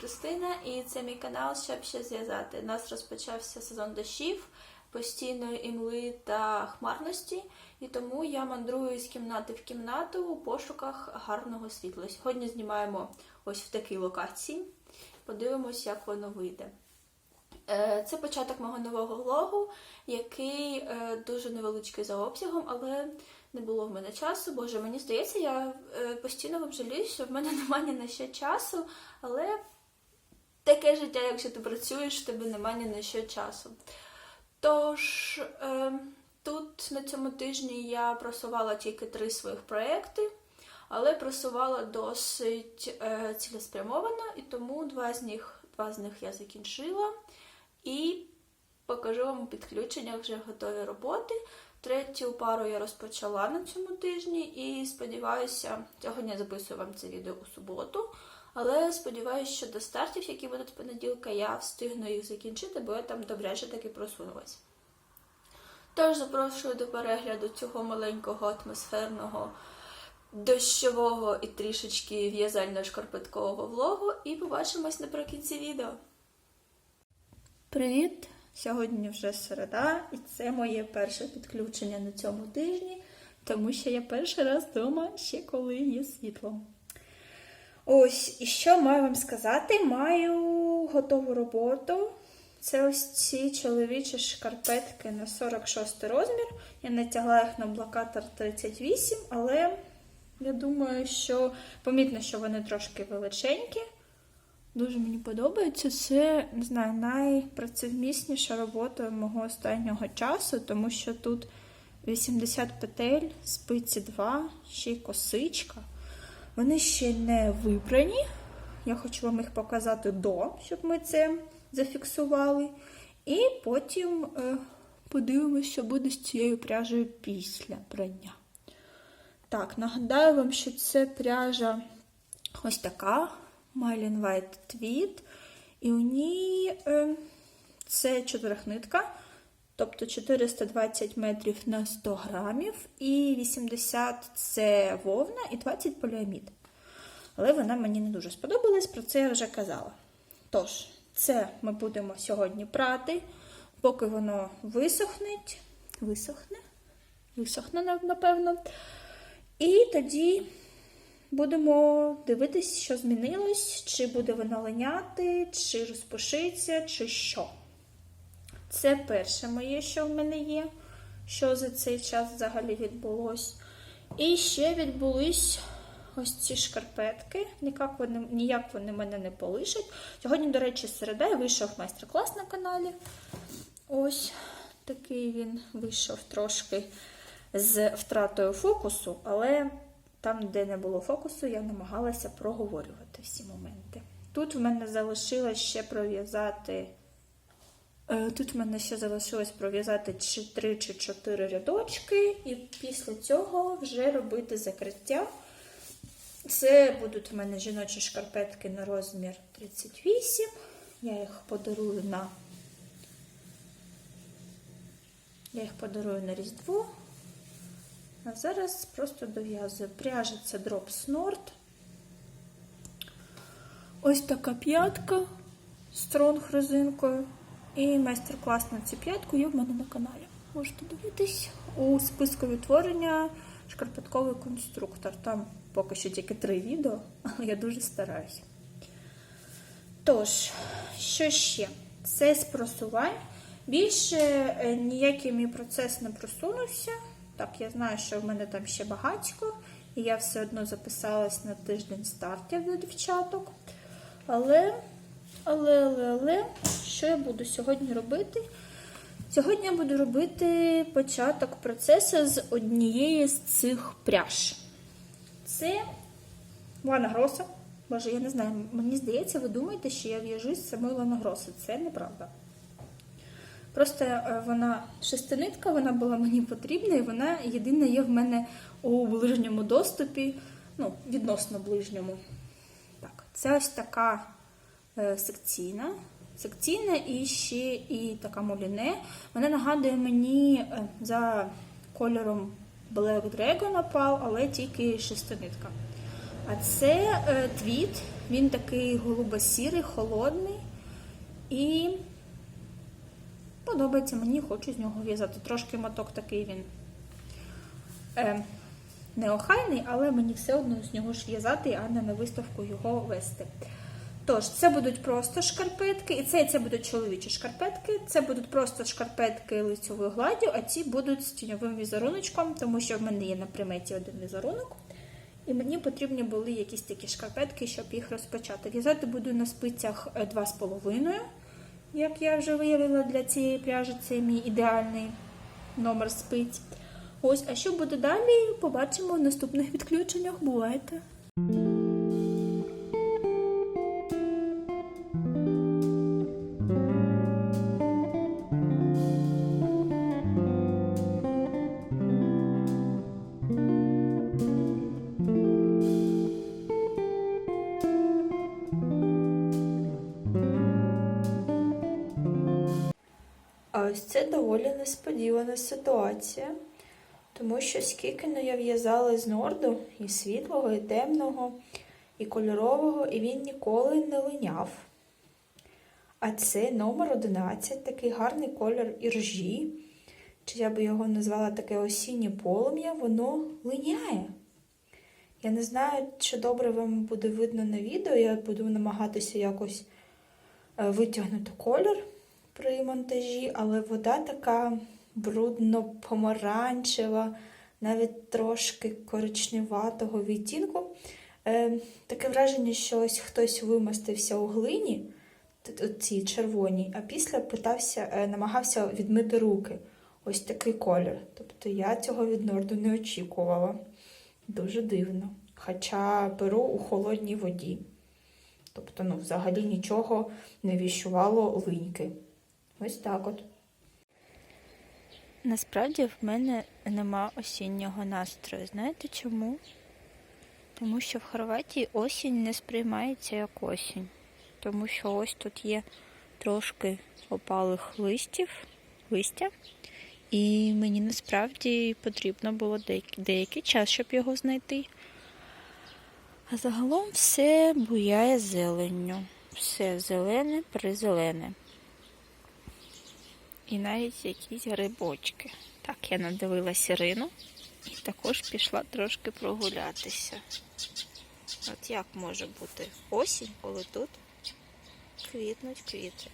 Христина, і це мій канал Щоб ще зв'язати. У нас розпочався сезон дощів, постійної імли та хмарності, і тому я мандрую з кімнати в кімнату у пошуках гарного світла. Сьогодні знімаємо ось в такій локації. Подивимось, як воно вийде. Е, Це початок мого нового влогу, який е, дуже невеличкий за обсягом, але не було в мене часу. Боже, мені здається, я е, постійно вам жалію, що в мене немає на що часу, але таке життя, якщо ти працюєш, в тебе немає ні на що часу. Тож е, тут на цьому тижні я просувала тільки три своїх проекти, але просувала досить е, цілеспрямовано, і тому два з них, два з них я закінчила. І покажу вам у підключеннях вже готові роботи. Третю пару я розпочала на цьому тижні і сподіваюся, сьогодні я записую вам це відео у суботу. Але сподіваюся, що до стартів, які будуть понеділка, я встигну їх закінчити, бо я там добряче таки просунулась. Тож запрошую до перегляду цього маленького атмосферного, дощового і трішечки в'язально-шкарпеткового влогу, і побачимось наприкінці відео. Привіт! Сьогодні вже середа, і це моє перше підключення на цьому тижні, тому що я перший раз вдома ще коли є світло. Ось, і що маю вам сказати? Маю готову роботу. Це ось ці чоловічі шкарпетки на 46 розмір. Я натягла їх на блокатор 38, але я думаю, що помітно, що вони трошки величенькі. Дуже мені подобається. Це не знаю, найпрацевмісніша робота мого останнього часу, тому що тут 80 петель, спиці 2, ще й косичка. Вони ще не випрані. Я хочу вам їх показати до, щоб ми це зафіксували. І потім е, подивимося, що буде з цією пряжею після прання. Так, нагадаю вам, що це пряжа ось така. Mylin White Tweed. І у ній е, це чотирихнитка, тобто 420 метрів на 100 грамів, і 80 це вовна і 20 поліамід. Але вона мені не дуже сподобалась, про це я вже казала. Тож, це ми будемо сьогодні прати, поки воно висохне, висохне, висохне, напевно. І тоді. Будемо дивитись, що змінилось, чи буде воно линяти, чи розпушиться, чи що. Це перше моє, що в мене є, що за цей час взагалі відбулось. І ще відбулись ось ці шкарпетки. Ніяк вони, ніяк вони мене не полишать. Сьогодні, до речі, середа і вийшов майстер-клас на каналі. Ось такий він вийшов трошки з втратою фокусу, але. Там, де не було фокусу, я намагалася проговорювати всі моменти. Тут в мене залишилось ще пров'язати. Тут в мене ще залишилось пров'язати 3 чи 4 рядочки, і після цього вже робити закриття. Це будуть в мене жіночі шкарпетки на розмір 38. Я їх подарую на я їх подарую на Різдво. А зараз просто дов'язую. Пряжа це Drop Snort. Ось така п'ятка з тронг резинкою. І майстер-клас на цю п'ятку є в мене на каналі. Можете дивитись у списку відтворення шкарпетковий конструктор. Там поки що тільки три відео, але я дуже стараюся. Тож, що ще? Це з просувань. Більше ніякий мій процес не просунувся. Так, я знаю, що в мене там ще багатько, і я все одно записалась на тиждень стартів до дівчаток. Але, але, але, але, що я буду сьогодні робити? Сьогодні я буду робити початок процесу з однієї з цих пряж. Це Лана Гроса. Боже, я не знаю, мені здається, ви думаєте, що я в'яжусь з самої Лана Гроси. Це неправда. Просто вона шестинитка, вона була мені потрібна, і вона єдина є в мене у ближньому доступі, ну, відносно ближньому. Так, Це ось така е, секційна. Секційна і ще і така моліне. Вона нагадує мені е, за кольором Black Dragon напал, але тільки шестинитка. А це е, твіт Він такий голубо-сірий, холодний і подобається мені, хочу з нього в'язати. Трошки моток такий він е, неохайний, але мені все одно з нього ж в'язати, а не на виставку його вести. Тож, це будуть просто шкарпетки, і це, це будуть чоловічі шкарпетки. Це будуть просто шкарпетки лицьовою гладдю, а ці будуть з тіньовим візеруночком, тому що в мене є на приметі один візерунок. І мені потрібні були якісь такі шкарпетки, щоб їх розпочати. В'язати буду на спицях е, 2,5, як я вже виявила для цієї пряжі, це мій ідеальний номер спиць. Ось, а що буде далі, побачимо в наступних відключеннях. Бувайте! Доволі несподівана ситуація, тому що скільки не я в'язала з норду, і світлого, і темного, і кольорового, і він ніколи не линяв. А це номер 11, такий гарний колір іржі, чи я би його назвала таке осіннє полум'я, воно линяє. Я не знаю, чи добре вам буде видно на відео, я буду намагатися якось е, витягнути колір при монтажі, але вода така брудно-помаранчева, навіть трошки коричневатого відтінку. Е, таке враження, що ось хтось вимастився у глині, цій червоній, а після питався, е, намагався відмити руки. Ось такий колір. Тобто я цього від Норду не очікувала. Дуже дивно. Хоча беру у холодній воді. Тобто, ну, взагалі нічого не віщувало линьки. Ось так от. Насправді в мене нема осіннього настрою. Знаєте чому? Тому що в Хорватії осінь не сприймається як осінь. Тому що ось тут є трошки опалих листів, листя. І мені насправді потрібно було деякий, час, щоб його знайти. А загалом все буяє зеленню. Все зелене, призелене. І навіть якісь грибочки. Так, я надивилася Ірину і також пішла трошки прогулятися. От як може бути осінь, коли тут квітнуть квіти.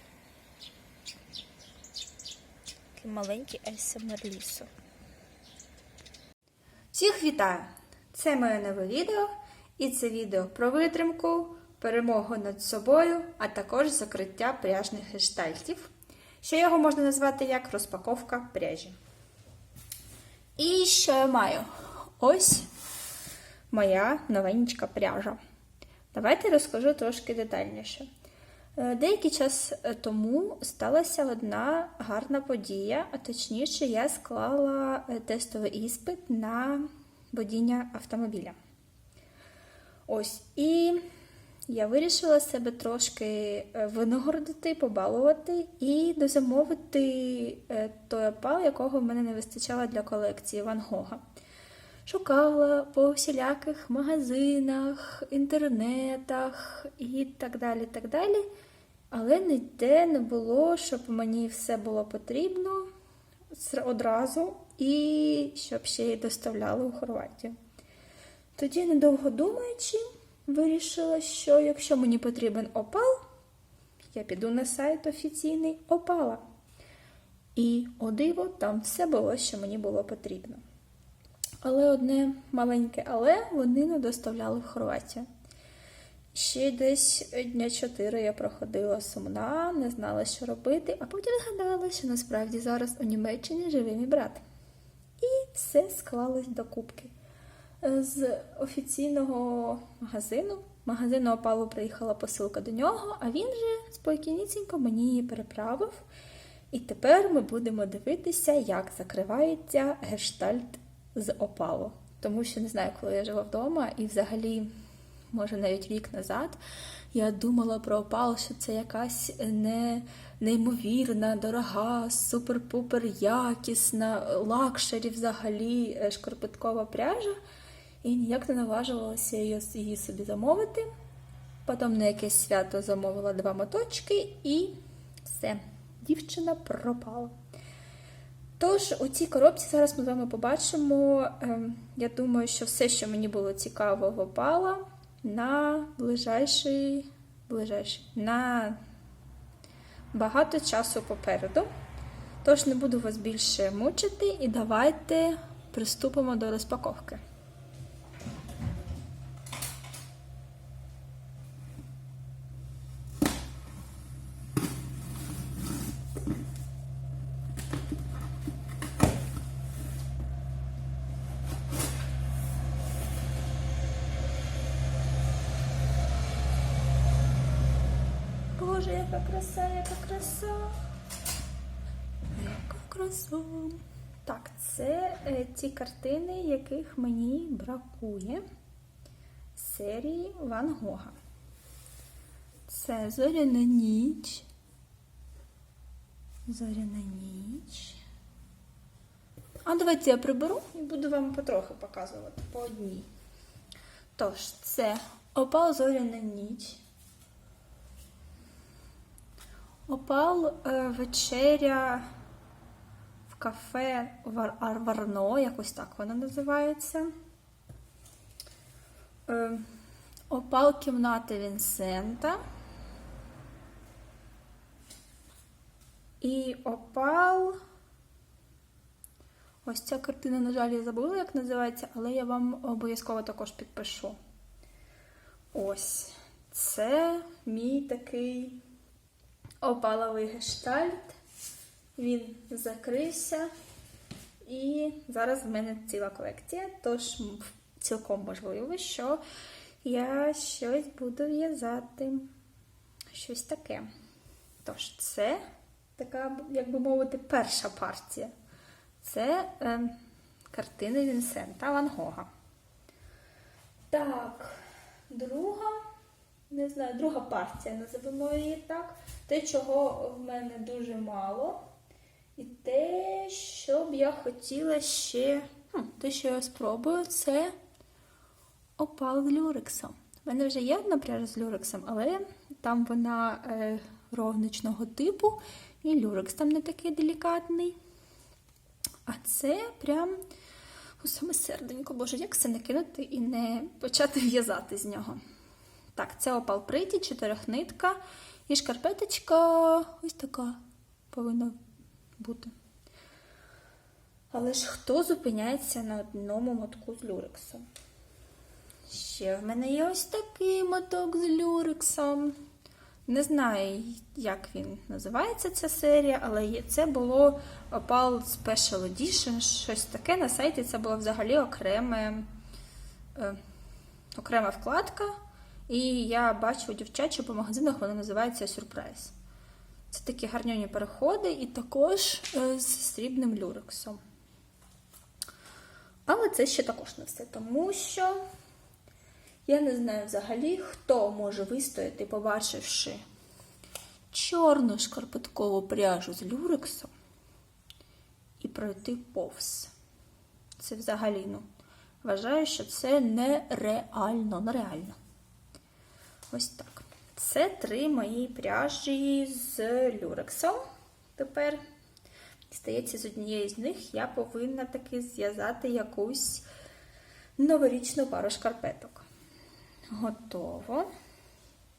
Такий маленький СМР лісу. Всіх вітаю! Це моє нове відео, і це відео про витримку, перемогу над собою, а також закриття пряжних гештальтів. Ще його можна назвати як розпаковка пряжі. І що я маю? Ось моя новенька пряжа. Давайте розкажу трошки детальніше. Е, Деякий час тому сталася одна гарна подія, а точніше, я склала е, тестовий іспит на водіння автомобіля. Ось, і я вирішила себе трошки е, винагородити, побалувати і дозамовити е, той опал, якого в мене не вистачало для колекції Ван Гога. Шукала по всіляких магазинах, інтернетах і так далі. так далі. Але ніде не було, щоб мені все було потрібно одразу і щоб ще й доставляли у Хорватію. Тоді, недовго думаючи, вирішила, що якщо мені потрібен опал, я піду на сайт офіційний опала. І, о диво, там все було, що мені було потрібно. Але одне маленьке, але вони не доставляли в Хорватію. Ще десь дня чотири я проходила сумна, не знала, що робити, а потім згадала, що насправді зараз у Німеччині живе мій брат. І все склалось до кубки. З офіційного магазину, магазину опалу приїхала посилка до нього, а він же спокійнісінько мені її переправив. І тепер ми будемо дивитися, як закривається гештальт з опалу. Тому що не знаю, коли я жила вдома, і взагалі, може, навіть рік назад, я думала про опал, що це якась не, неймовірна, дорога, супер-пупер якісна, лакшері взагалі е, шкарпеткова пряжа. І ніяк не наважувалася її, собі замовити. Потім на якесь свято замовила два моточки і все, дівчина пропала. Тож, у цій коробці зараз ми з вами побачимо. ем, я думаю, що все, що мені було цікаво в опала на ближайший, ближайший, на багато часу попереду. Тож не буду вас більше мучити і давайте приступимо до розпаковки. Боже, яка краса, яка краса. Яка краса. Так, це е, ті картини, яких мені бракує серії Ван Гога. Це Зоряна ніч. Зоряна ніч. А давайте я приберу і буду вам потрохи показувати по одній. Тож, це Опал Зоряна ніч. Опал е, вечеря в кафе Вар- Ар- Варно, якось так воно називається. Е, опал кімнати Вінсента. І опал. Ось ця картина, на жаль, я забула, як називається, але я вам обов'язково також підпишу. Ось. Це мій такий опаловий гештальт. Він закрився. І зараз в мене ціла колекція, тож цілком можливо, що я щось буду в'язати. Щось таке. Тож, це така, як би мовити, перша партія. Це е, картини Вінсента Ван Гога. Так, друга, не знаю, друга партія, називаємо її так. Те, чого в мене дуже мало. І те, що б я хотіла ще. Хм, те, що я спробую, це опал з люрексом. У мене вже є одна пряжа з люрексом, але там вона е, ровничного типу, і люрекс там не такий делікатний. А це прям у саме серденько. Боже, як це накинути і не почати в'язати з нього. Так, це опал приті, чотирьохнитка. І шкарпеточка ось така повинна бути. Але ж хто зупиняється на одному мотку з люрексом? Ще в мене є ось такий моток з люрексом. Не знаю, як він називається ця серія, але це було Opal Special Edition, щось таке. На сайті це була взагалі окреме, е, окрема вкладка. І я бачу дівчат, що по магазинах вона називається Сюрприз. Це такі гарньоні переходи і також е, з срібним люрексом. Але це ще також не все, тому що я не знаю взагалі, хто може вистояти, побачивши чорну шкарпеткову пряжу з люрексом і пройти повз. Це взагалі, ну, вважаю, що це нереально, нереально. Ось так. Це три мої пряжі з люрексом. Тепер, здається, з однієї з них я повинна таки зв'язати якусь новорічну пару шкарпеток. Готово.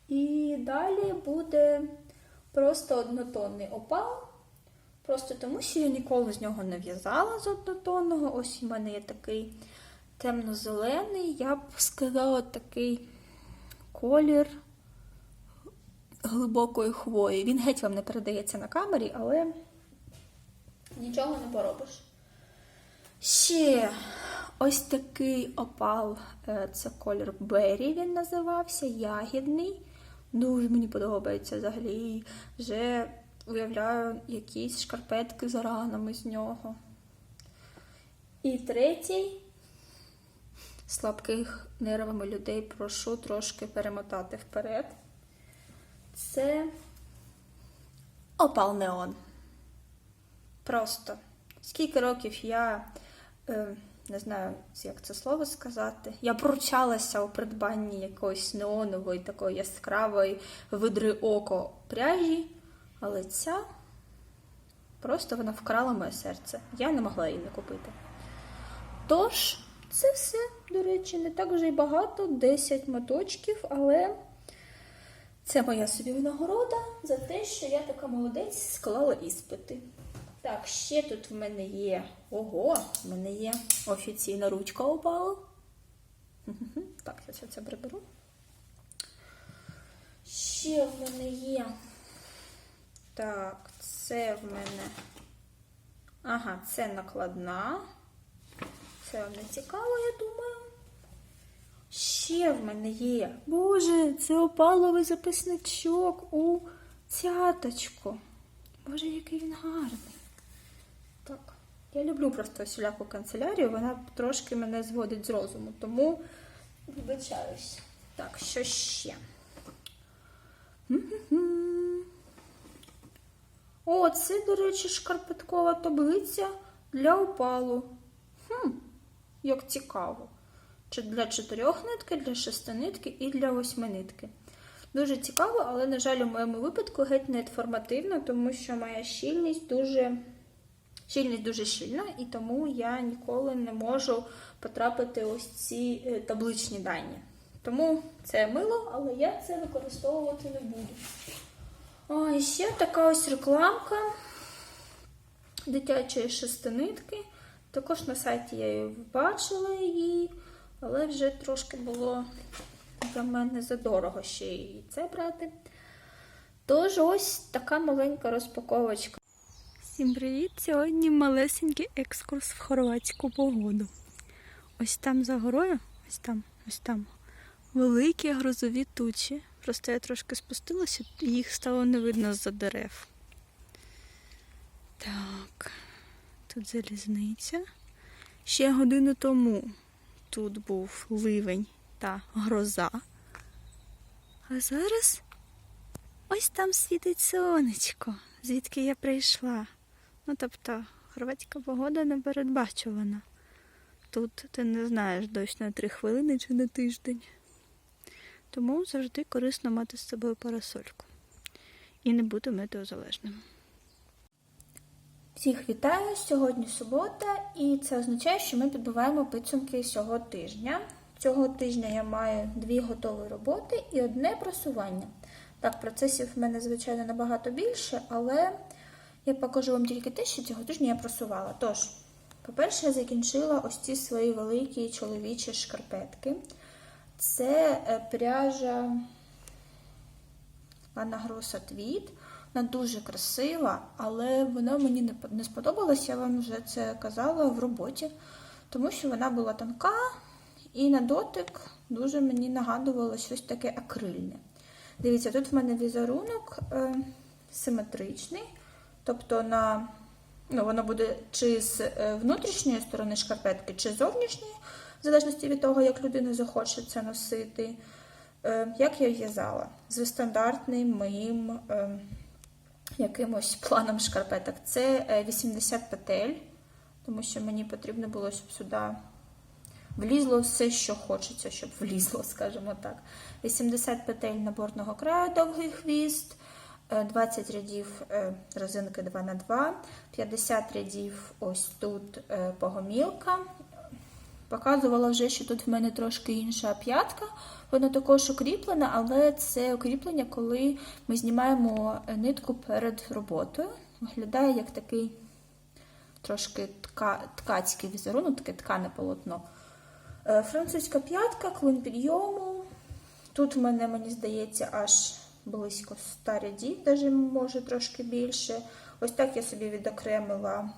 І далі буде просто однотонний опал. Просто тому, що я ніколи з нього не в'язала з однотонного. Ось у мене є такий темно-зелений, я б сказала, такий колір глибокої хвої. Він геть вам не передається на камері, але нічого не поробиш. Ще ось такий опал, е, це колір Беррі він називався, ягідний. Дуже мені подобається взагалі. Вже уявляю якісь шкарпетки з ранами з нього. І третій слабких нервами людей прошу трошки перемотати вперед. Це опал неон. Просто скільки років я е, не знаю, як це слово сказати. Я пручалася у придбанні якоїсь неонової, такої яскравої видри око пряжі, але ця просто вона вкрала моє серце. Я не могла її не купити. Тож, це все, до речі, не так вже й багато, 10 моточків, але це моя собі винагорода за те, що я така молодець склала іспити. Так, ще тут в мене є. Ого, в мене є офіційна ручка упала. Так, я все це приберу. Ще в мене є. Так, це в мене. Ага, це накладна. Це вам не цікаво, я думаю. Ще в мене є. Боже, це опаловий записничок у цяточку. Боже, який він гарний. Так, я люблю просто всіляку канцелярію, вона трошки мене зводить з розуму, тому вибачаюсь. Так, що ще? О, це, до речі, шкарпеткова таблиця для опалу. Хм, як цікаво. Чи для чотирьох нитки, для шести нитки і для восьми нитки. Дуже цікаво, але, на жаль, у моєму випадку геть не інформативно, тому що моя щільність дуже щільність дуже щільна, і тому я ніколи не можу потрапити ось ці е, табличні дані. Тому це мило, але я це використовувати не буду. І ще така ось рекламка дитячої шестинитки. Також на сайті я її бачила її, але вже трошки було для мене задорого ще і це брати. Тож ось така маленька розпаковочка. Всім привіт! Сьогодні малесенький екскурс в хорватську погоду. Ось там за горою, ось там, ось там, великі грозові тучі. Просто я трошки спустилася, їх стало не видно з-за дерев. Так, тут залізниця. Ще годину тому тут був ливень та гроза. А зараз ось там світить сонечко, звідки я прийшла. Ну, тобто, хорватська погода не передбачувана. Тут ти не знаєш дощ на три хвилини чи на тиждень. Тому завжди корисно мати з собою парасольку. І не бути метеозалежним. Всіх вітаю! Сьогодні субота, і це означає, що ми підбиваємо підсумки цього тижня. Цього тижня я маю дві готові роботи і одне просування. Так, процесів в мене, звичайно, набагато більше, але я покажу вам тільки те, що цього тижня я просувала. Тож, по-перше, я закінчила ось ці свої великі чоловічі шкарпетки. Це е, пряжа Анна Гроса Твіт. Вона дуже красива, але вона мені не по- сподобалася, я вам вже це казала в роботі, тому що вона була тонка і на дотик дуже мені нагадувало щось таке акрильне. Дивіться, тут в мене візерунок е, симетричний, тобто на, ну, воно буде чи з е, внутрішньої сторони шкарпетки, чи зовнішньої, в залежності від того, як людина захоче це носити. Е, як я в'язала? З стандартним моїм е, якимось планом шкарпеток. Це е, 80 петель, тому що мені потрібно було, щоб сюди влізло все, що хочеться, щоб влізло, скажімо так. 80 петель наборного краю, довгий хвіст, е, 20 рядів е, резинки 2х2, 50 рядів ось тут е, погомілка. Показувала вже, що тут в мене трошки інша п'ятка. Вона також укріплена, але це укріплення, коли ми знімаємо нитку перед роботою. Виглядає як такий трошки тка, ткацький візерунок, таке ткане полотно. Е, Французька п'ятка, клин підйому. Тут в мене, мені здається, аж близько 100 рядів, навіть може трошки більше. Ось так я собі відокремила.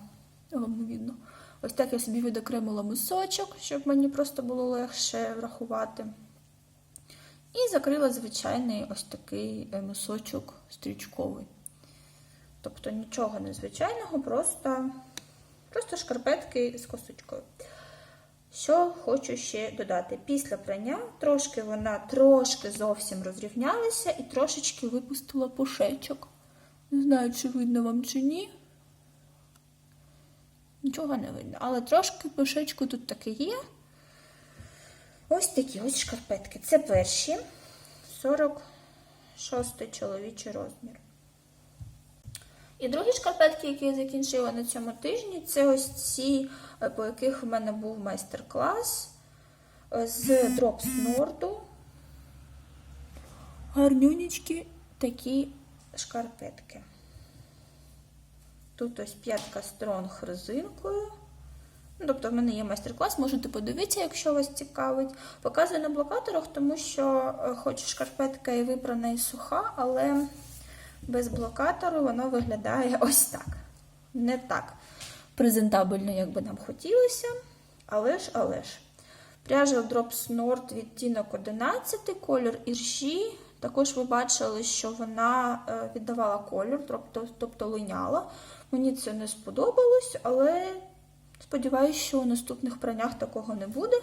Видно. Ось так я собі відокремила мисочок, щоб мені просто було легше врахувати. І закрила звичайний ось такий е, мисочок стрічковий. Тобто нічого незвичайного, просто, просто шкарпетки з косочкою. Що хочу ще додати. Після прання трошки вона трошки зовсім розрівнялася і трошечки випустила пушечок. Не знаю, чи видно вам чи ні. Нічого не видно. Але трошки пишечку тут таки є. Ось такі ось шкарпетки. Це перші 46 чоловічий розмір. І другі шкарпетки, які я закінчила на цьому тижні, це ось ці, е, по яких в мене був майстер-клас е, з Drops Nord. Гарнюнічки такі шкарпетки. Тут ось п'ятка стронг резинкою. Ну, Тобто в мене є майстер-клас, можете подивитися, якщо вас цікавить. Показую на блокаторах, тому що е, хоч шкарпетка і випрана і суха, але без блокатору воно виглядає ось так. Не так презентабельно, як би нам хотілося. Але ж, але ж. Пряжа Drops Nord відтінок 11, колір іржі. Також ви бачили, що вона е, віддавала колір, тобто, тобто линяла. Мені це не сподобалось, але сподіваюся, що у наступних праннях такого не буде.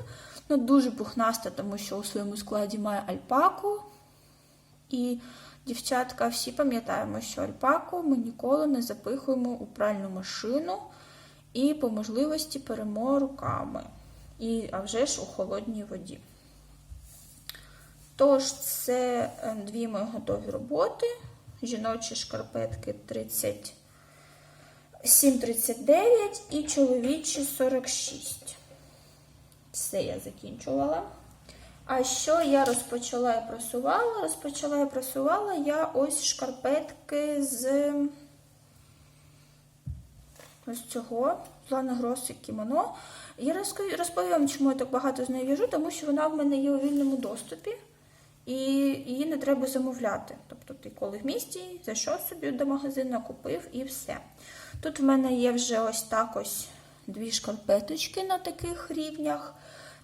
Ну, дуже пухнаста, тому що у своєму складі має альпаку. І дівчатка, всі пам'ятаємо, що альпаку ми ніколи не запихуємо у пральну машину і по можливості перемо руками. І, а вже ж у холодній воді. Тож, це е, дві мої готові роботи. Жіночі шкарпетки 37,39 і чоловічі 46. Все я закінчувала. А що я розпочала і просувала? Розпочала і просувала я ось шкарпетки з ось цього Лана Гроси кімоно. Я розповім чому я так багато з нею в'яжу, тому що вона в мене є у вільному доступі, і її не треба замовляти. Тобто ти коли в місті зайшов собі до магазину, купив і все. Тут в мене є вже ось так ось дві шкарпеточки на таких рівнях.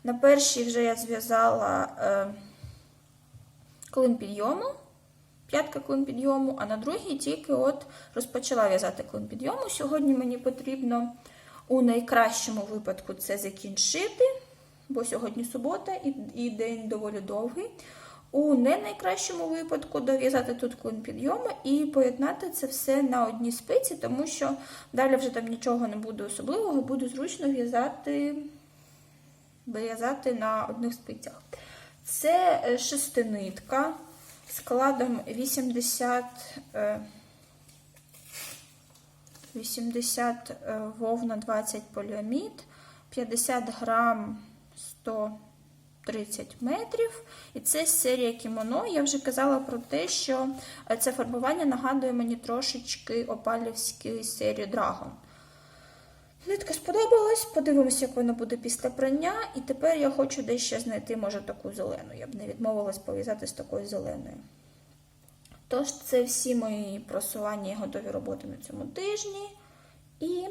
На першій вже я зв'язала е, клин підйому, п'ятка клин підйому, а на другій тільки от розпочала в'язати клин підйому. Сьогодні мені потрібно у найкращому випадку це закінчити, бо сьогодні субота і, і день доволі довгий. У не найкращому випадку дов'язати тут клин підйому і поєднати це все на одній спиці, тому що далі вже там нічого не буде особливого, буду зручно в'язати в'язати на одних спицях. Це е, шестинитка складом 80, е, 80 е, вовна 20 поліамід, 50 грам 130 метрів. І це серія кімоно. Я вже казала про те, що е, це фарбування нагадує мені трошечки опалівської серії Dragon. Нитка сподобалась, подивимося, як вона буде після прання. І тепер я хочу дещо знайти, може, таку зелену. Я б не відмовилась пов'язати з такою зеленою. Тож, це всі мої просування і готові роботи на цьому тижні. І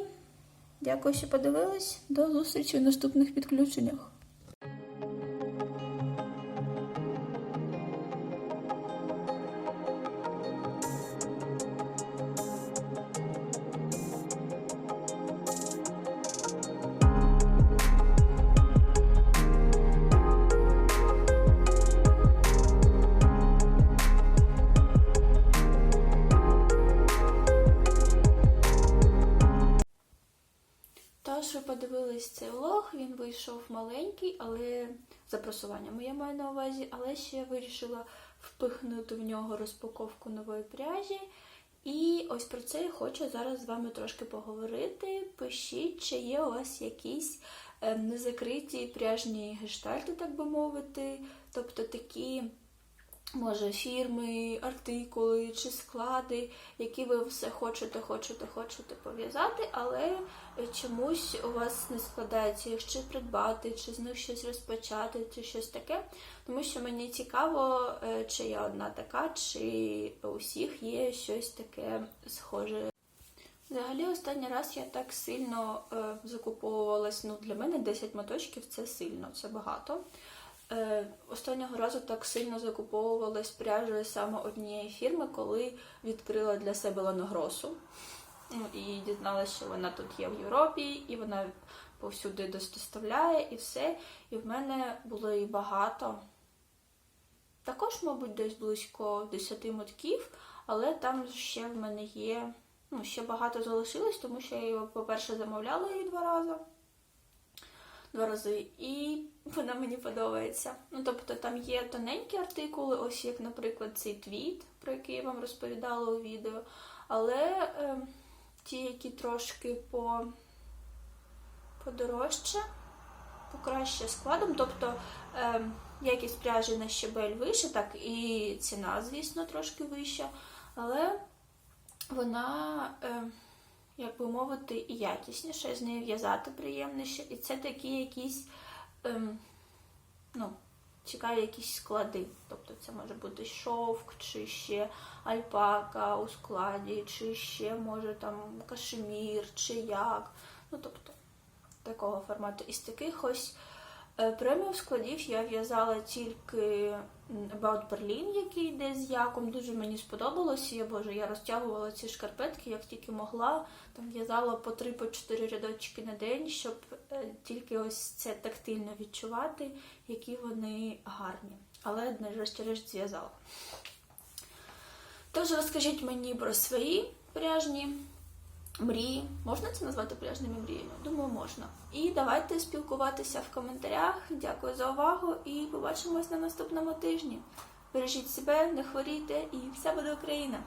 дякую, що подивились. До зустрічі в наступних підключеннях. Просуванням я маю на увазі, але ще вирішила впихнути в нього розпаковку нової пряжі. І ось про це я хочу зараз з вами трошки поговорити. Пишіть, чи є у вас якісь е, незакриті пряжні гештальти, так би мовити, тобто такі може, фірми, артикули чи склади, які ви все хочете, хочете, хочете пов'язати, але чомусь у вас не складається їх чи придбати, чи з них щось розпочати, чи щось таке. Тому що мені цікаво, е, чи я одна така, чи у всіх є щось таке схоже. Взагалі, останній раз я так сильно е, закуповувалась. Ну, для мене 10 моточків це сильно, це багато. Е, останнього разу так сильно закуповувалась пряжею саме однієї фірми, коли відкрила для себе ланогросу. Ну, і дізналася, що вона тут є в Європі, і вона повсюди доставляє і все. І в мене було і багато. Також, мабуть, десь близько 10 мотків, але там ще в мене є ну, ще багато залишилось, тому що я його, по-перше, замовляла її два рази. Два рази, і вона мені подобається. Ну, тобто там є тоненькі артикули, ось як, наприклад, цей твіт, про який я вам розповідала у відео. Але е, ті, які трошки по подорожче, покраще складом, тобто е, якість пряжі на щебель вище, так і ціна, звісно, трошки вища, але вона, е, як би мовити, і якісніше, з нею в'язати приємніше. І це такі якісь, ем, ну, цікаві якісь склади. Тобто це може бути шовк, чи ще альпака у складі, чи ще може там кашемір, чи як. Ну, тобто, такого формату. Із таких ось е, преміум складів я в'язала тільки About Berlin, який йде з яком. Дуже мені сподобалося. Я боже, я розтягувала ці шкарпетки, як тільки могла. Там в'язала по 3-4 рядочки на день, щоб е, тільки ось це тактильно відчувати, які вони гарні. Але врешті-решт зв'язала. Тож розкажіть мені про свої пряжні мрії. Можна це назвати пляжними мріями? Думаю, можна. І давайте спілкуватися в коментарях. Дякую за увагу і побачимось на наступному тижні. Бережіть себе, не хворійте і все буде Україна!